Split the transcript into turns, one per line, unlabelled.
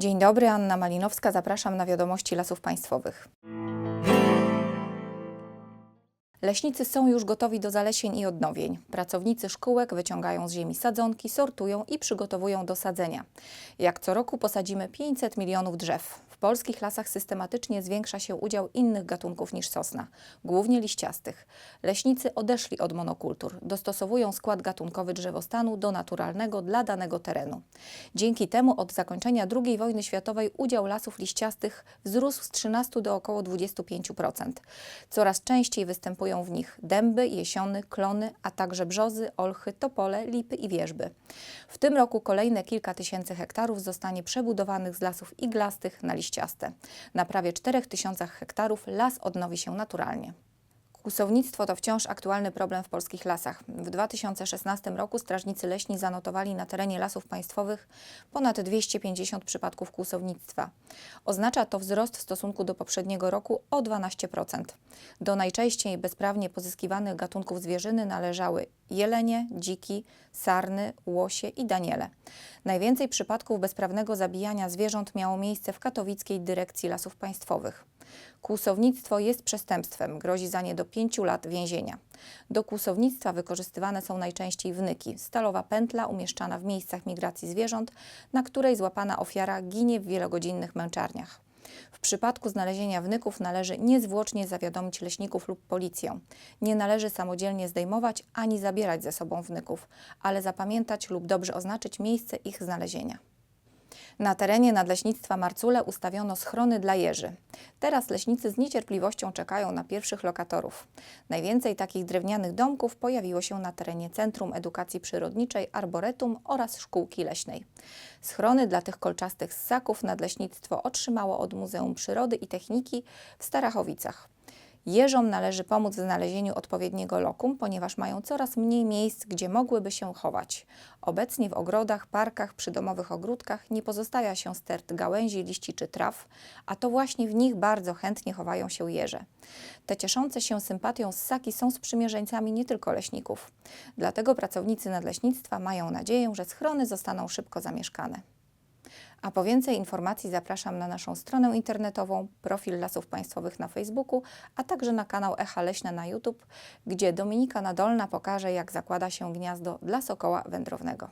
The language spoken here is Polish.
Dzień dobry, Anna Malinowska. Zapraszam na wiadomości Lasów Państwowych. Leśnicy są już gotowi do zalesień i odnowień. Pracownicy szkółek wyciągają z ziemi sadzonki, sortują i przygotowują do sadzenia. Jak co roku posadzimy 500 milionów drzew. W polskich lasach systematycznie zwiększa się udział innych gatunków niż sosna, głównie liściastych. Leśnicy odeszli od monokultur, dostosowują skład gatunkowy drzewostanu do naturalnego dla danego terenu. Dzięki temu od zakończenia II wojny światowej udział lasów liściastych wzrósł z 13 do około 25%. Coraz częściej występują w nich dęby, jesiony, klony, a także brzozy, olchy, topole, lipy i wierzby. W tym roku kolejne kilka tysięcy hektarów zostanie przebudowanych z lasów iglastych na liściaste. Na prawie 4 tysiącach hektarów las odnowi się naturalnie. Kłusownictwo to wciąż aktualny problem w polskich lasach. W 2016 roku strażnicy leśni zanotowali na terenie lasów państwowych ponad 250 przypadków kłusownictwa. Oznacza to wzrost w stosunku do poprzedniego roku o 12%. Do najczęściej bezprawnie pozyskiwanych gatunków zwierzyny należały jelenie, dziki, sarny, łosie i daniele. Najwięcej przypadków bezprawnego zabijania zwierząt miało miejsce w katowickiej dyrekcji lasów państwowych. Kłusownictwo jest przestępstwem, grozi za nie do 5 lat więzienia. Do kłusownictwa wykorzystywane są najczęściej wnyki, stalowa pętla umieszczana w miejscach migracji zwierząt, na której złapana ofiara ginie w wielogodzinnych męczarniach. W przypadku znalezienia wnyków należy niezwłocznie zawiadomić leśników lub policję. Nie należy samodzielnie zdejmować ani zabierać ze sobą wnyków, ale zapamiętać lub dobrze oznaczyć miejsce ich znalezienia. Na terenie Nadleśnictwa Marcule ustawiono schrony dla jeży. Teraz leśnicy z niecierpliwością czekają na pierwszych lokatorów. Najwięcej takich drewnianych domków pojawiło się na terenie Centrum Edukacji Przyrodniczej Arboretum oraz Szkółki Leśnej. Schrony dla tych kolczastych ssaków Nadleśnictwo otrzymało od Muzeum Przyrody i Techniki w Starachowicach. Jeżom należy pomóc w znalezieniu odpowiedniego lokum, ponieważ mają coraz mniej miejsc, gdzie mogłyby się chować. Obecnie w ogrodach, parkach, przydomowych ogródkach nie pozostawia się stert gałęzi, liści czy traw, a to właśnie w nich bardzo chętnie chowają się jeże. Te cieszące się sympatią ssaki są sprzymierzeńcami nie tylko leśników. Dlatego pracownicy nadleśnictwa mają nadzieję, że schrony zostaną szybko zamieszkane. A po więcej informacji zapraszam na naszą stronę internetową, profil Lasów Państwowych na Facebooku, a także na kanał Echa Leśne na YouTube, gdzie Dominika Nadolna pokaże, jak zakłada się gniazdo dla sokoła wędrownego.